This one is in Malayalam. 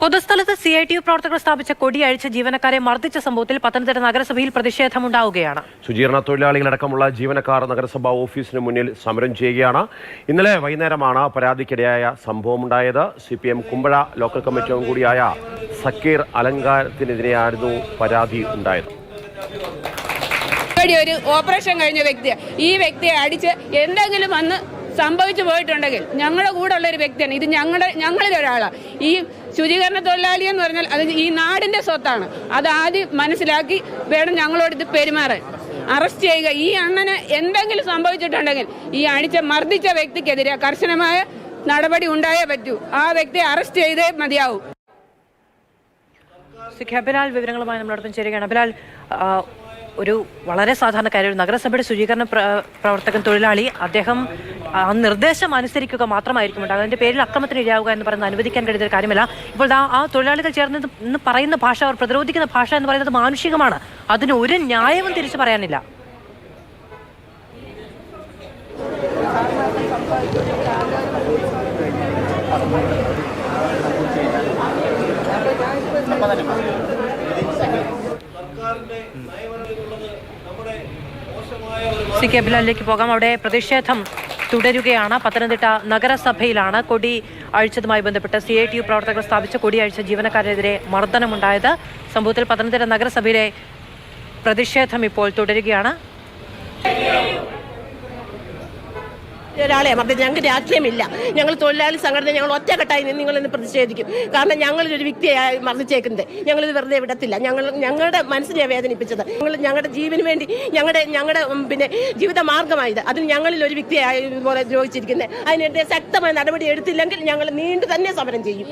പൊതുസ്ഥലത്ത് സി ഐ ടി യു പ്രവർത്തകർ സ്ഥാപിച്ച കൊടി അഴിച്ച ജീവനക്കാരെ മർദ്ദിച്ച സംഭവത്തിൽ പത്തനംതിട്ട നഗരസഭയിൽ പ്രതിഷേധമുണ്ടാവുകയാണ്. ശുചീകരണ തൊഴിലാളികളടക്കമുള്ള ജീവനക്കാർ നഗരസഭാ ഓഫീസിന് മുന്നിൽ സമരം ചെയ്യുകയാണ്. ഇന്നലെ വൈകുന്നേരമാണ് പരാതിക്കിടയായ സംഭവമുണ്ടായത്. C P M Kumbazha local committee അംഗം കൂടിയായ സക്കീർ അലങ്കാരത്തിനെതിരെയായിരുന്നു പരാതി ഉണ്ടായത്. ഒരു ഓപ്പറേഷൻ കഴിഞ്ഞ വ്യക്തിയാണ് ഈ വ്യക്തിയെ അടിച്ച് എന്തെങ്കിലും വന്ന് സംഭവിച്ചു പോയിട്ടുണ്ടെങ്കിൽ ഞങ്ങളുടെ കൂടെ ഉള്ള ഒരു വ്യക്തിയാണ്. ഇത് ഞങ്ങളുടെ ഞങ്ങളിൽ ഒരാളാണ് ഈ ശുചീകരണ തൊഴിലാളി എന്ന് പറഞ്ഞാൽ അത് ഈ നാടിന്റെ സ്വത്താണ്. അത് ആദ്യം മനസ്സിലാക്കി വേണം ഞങ്ങളോട് ഇത് പെരുമാറാൻ. അറസ്റ്റ് ചെയ്യുക. ഈ അണ്ണന് എന്തെങ്കിലും സംഭവിച്ചിട്ടുണ്ടെങ്കിൽ ഈ അടിച്ച മർദ്ദിച്ച വ്യക്തിക്കെതിരെ കർശനമായ നടപടി ഉണ്ടായേ പറ്റൂ. ആ വ്യക്തിയെ അറസ്റ്റ് ചെയ്തേ മതിയാവും. അബിലാൽ വിവരങ്ങളുമായി നമ്മളോടൊപ്പം ചേരുകയാണ്. അബിലാൽ ഒരു വളരെ സാധാരണക്കാരി ഒരു നഗരസഭയുടെ ശുചീകരണ പ്രവർത്തകൻ തൊഴിലാളി അദ്ദേഹം ആ നിർദ്ദേശം അനുസരിക്കുക മാത്രമായിരിക്കും ഉണ്ടാകുക അതിന്റെ പേരിൽ അക്രമത്തിന് ഇരയാവുക എന്ന് പറയുന്നത് അനുവദിക്കാൻ കഴിയുന്ന ഒരു കാര്യമല്ല. ഇപ്പോൾ ആ തൊഴിലാളികൾ ചേർന്ന് എന്ന് പറയുന്ന ഭാഷ അവർ പ്രതിരോധിക്കുന്ന ഭാഷ എന്ന് പറയുന്നത് മാനുഷികമാണ്. അതിന് ഒരു ന്യായവും തിരിച്ചു പറയാനില്ല. സി കെ ബിലാലിലേക്ക് പോകാം. അവിടെ പ്രതിഷേധം തുടരുകയാണ്. പത്തനംതിട്ട നഗരസഭയിലാണ് കൊടി അഴിച്ചതുമായി ബന്ധപ്പെട്ട് സി ഐ ടി യു പ്രവർത്തകർ സ്ഥാപിച്ച കൊടി അഴിച്ച ജീവനക്കാരെതിരെ മർദ്ദനമുണ്ടായത്. സംഭവത്തിൽ പത്തനംതിട്ട നഗരസഭയിലെ പ്രതിഷേധം ഇപ്പോൾ തുടരുകയാണ്. ഒരാളെ മർദ്ദിച്ച് ഞങ്ങൾക്ക് രാഷ്ട്രീയമില്ല. ഞങ്ങൾ തൊഴിലാളി സംഘടന ഞങ്ങൾ ഒറ്റക്കെട്ടായി നിന്ന് നിങ്ങളെന്ന് പ്രതിഷേധിക്കും. കാരണം ഞങ്ങളൊരു വ്യക്തിയെ മർദ്ദിച്ചേക്കുന്നത് ഞങ്ങളിത് വെറുതെ വിടത്തില്ല. ഞങ്ങൾ ഞങ്ങളുടെ മനസ്സിനെ വേദനിപ്പിച്ചത്. ഞങ്ങൾ ഞങ്ങളുടെ ജീവന് വേണ്ടി ഞങ്ങളുടെ ഞങ്ങളുടെ പിന്നെ ജീവിത മാർഗമായത് അതിന് ഞങ്ങളിൽ ഒരു വ്യക്തിയെ പോലെ ദ്രോഹിച്ചിരിക്കുന്നത്. അതിനെതിരെ ശക്തമായ നടപടി എടുത്തില്ലെങ്കിൽ ഞങ്ങൾ നീണ്ടു തന്നെ സമരം ചെയ്യും.